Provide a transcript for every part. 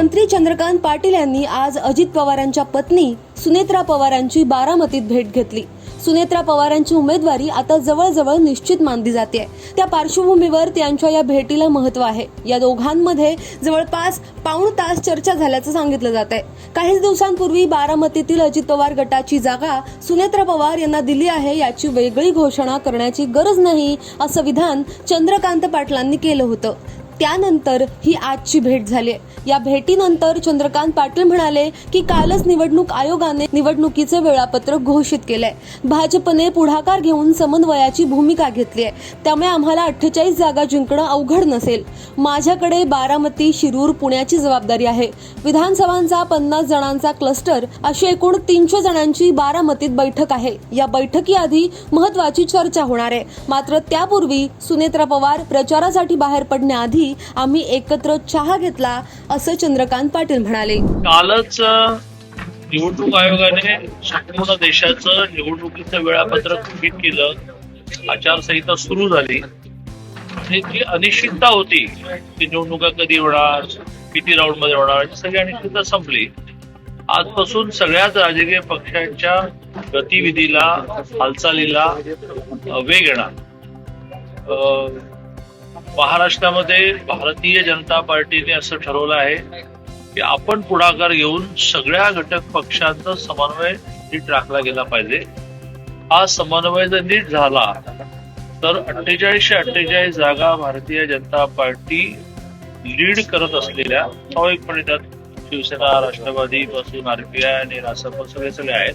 मंत्री चंद्रकांत पाटील यांनी आज अजित पवारांच्या पत्नी सुनेत्रा पवारांची बारामतीत भेट घेतली. सुनेत्रा पवारांची उमेदवारी आता जवळजवळ निश्चित मानली जाते. त्या पार्श्वभूमीवर त्यांच्या या भेटीला महत्त्व आहे. या दोघांमध्ये जवळपास पाऊण तास चर्चा झाल्याचं सांगितलं जात आहे काहीच दिवसांपूर्वी बारामतीतील अजित पवार गटाची जागा सुनेत्रा पवार यांना दिली आहे याची वेगळी घोषणा करण्याची गरज नाही असं विधान चंद्रकांत पाटलांनी केलं होतं. त्यानंतर ही आजची भेट झाली. या भेटीनंतर चंद्रकांत पाटील म्हणाले की कालच निवडणूक आयोगाने निवडणुकीचे वेळापत्रक घोषित केलंय. भाजपने पुढाकार घेऊन समन्वयाची भूमिका घेतली आहे. त्यामुळे आम्हाला अठ्ठेचाळीस जागा जिंकणं अवघड नसेल. माझ्याकडे बारामती शिरूर पुण्याची जबाबदारी आहे. विधानसभांचा पन्नास जणांचा क्लस्टर अशी एकूण तीनशे जणांची बारामतीत बैठक आहे. या बैठकीआधी महत्वाची चर्चा होणार आहे. मात्र त्यापूर्वी सुनेत्रा पवार प्रचारासाठी बाहेर पडण्याआधी आम्ही एकत्र चहा घेतला असं चंद्रकांत पाटील म्हणाले. कालच निवडणूक आयोगाने संपूर्ण देशाचं निवडणुकीचं वेळापत्रक घोषित केलं. आचारसंहिता सुरू झाली. आणि जी अनिश्चितता होती की निवडणुका कधी होणार किती राऊंडमध्ये होणार सगळी अनिश्चितता संपली. आजपासून सगळ्याच राजकीय पक्षांच्या गतिविधीला हालचालीला वेग येणार. महाराष्ट्रामध्ये भारतीय जनता पार्टीने असं ठरवलं आहे की आपण पुढाकार घेऊन सगळ्या घटक पक्षांचा समन्वय नीट राखला गेला पाहिजे. हा समन्वय जर नीट झाला तर अठ्ठेचाळीसशे अठ्ठेचाळीस जागा भारतीय जनता पार्टी लीड करत असलेल्या स्वाभाविकपणे त्यात शिवसेना राष्ट्रवादी पासून आरपीआय आणि रासप सगळे सगळे आहेत.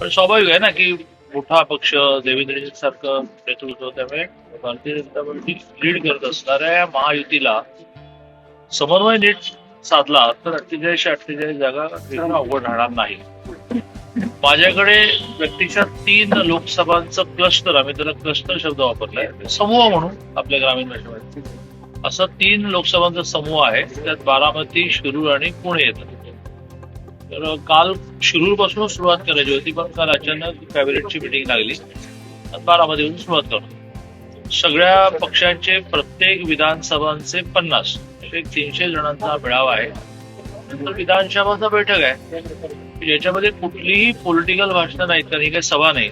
पण स्वाभाविक आहे ना की मोठा पक्ष देवेंद्र सारखं नेतृत्व त्यामुळे भारतीय जनता पार्टी लीड करत असणाऱ्या महायुतीला समन्वय नीट साधला तर अठ्ठेचाळीस अठ्ठेचाळीस जागा अवघड राहणार नाही. माझ्याकडे व्यक्तीच्या तीन लोकसभांचं क्लस्टर आम्ही त्याला क्लस्टर शब्द वापरलाय समूह म्हणून आपल्या ग्रामीण भाषेमध्ये असं तीन लोकसभांचा समूह आहे त्यात बारामती शिरूर आणि पुणे येतात. तर काल शिरूरपासून सुरुवात करायची होती पण काल अचानक कॅबिनेटची मिटिंग लागली. आणि येऊन सुरुवात करतो. सगळ्या पक्षांचे प्रत्येक विधानसभांचे पन्नास असे तीनशे जणांचा मेळावा आहे. नंतर विधानसभाचा बैठक आहे. ज्याच्यामध्ये कुठलीही पॉलिटिकल भाषणं नाहीत कारण ही काही सभा नाही.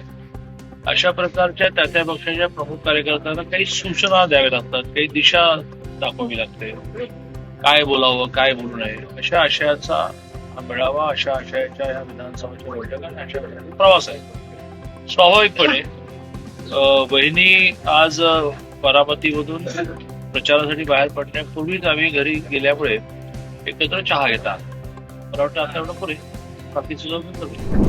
अशा प्रकारच्या त्या त्या पक्षाच्या प्रमुख कार्यकर्त्यांना काही सूचना द्याव्या लागतात काही दिशा दाखवावी लागते. काय बोलावं काय बोलू नये अशा आशयाचा मेळावा अशा आशयाच्या या विधानसभेच्या बैठका अशा प्रवास आहे. स्वाभाविकपणे बहिणी आज बारामतीमधून प्रचारासाठी बाहेर पडण्यापूर्वीच आम्ही घरी गेल्यामुळे एकत्र चहा घेतात. मला वाटतं आता एवढं पुरे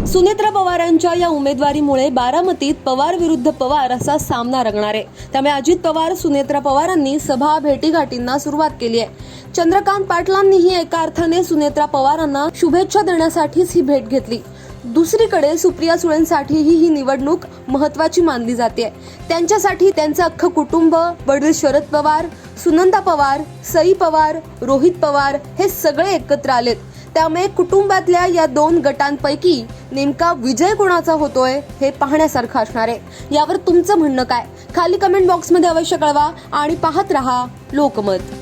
सुनेत्रा पवारांच्या या उमेदवारीमुळे बारामतीत पवार विरुद्ध पवार असा सामना रंगणार आहे. त्यामुळे अजित पवार सुनेत्रा पवारांनी सभा भेटीगाठींना सुरुवात केली आहे. चंद्रकांत पाटलांनीही एका अर्थाने सुनेत्रा पवारांना शुभेच्छा देण्यासाठीच ही भेट घेतली. दुसरीकडे सुप्रिया सुळेंसाठीही ही निवडणूक महत्वाची मानली जाते. त्यांच्यासाठी त्यांचं अख्खं कुटुंब वडील शरद पवार सुनंदा पवार सई पवार रोहित पवार हे सगळे एकत्र आलेत. त्यामुळे कुटुंबातल्या या दोन गटांपैकी नेमका विजय कोणाचा होतोय हे पाहण्यासारखं असणार आहे. यावर तुमचं म्हणणं काय? खाली कमेंट बॉक्समध्ये अवश्य कळवा आणि पाहत रहा लोकमत.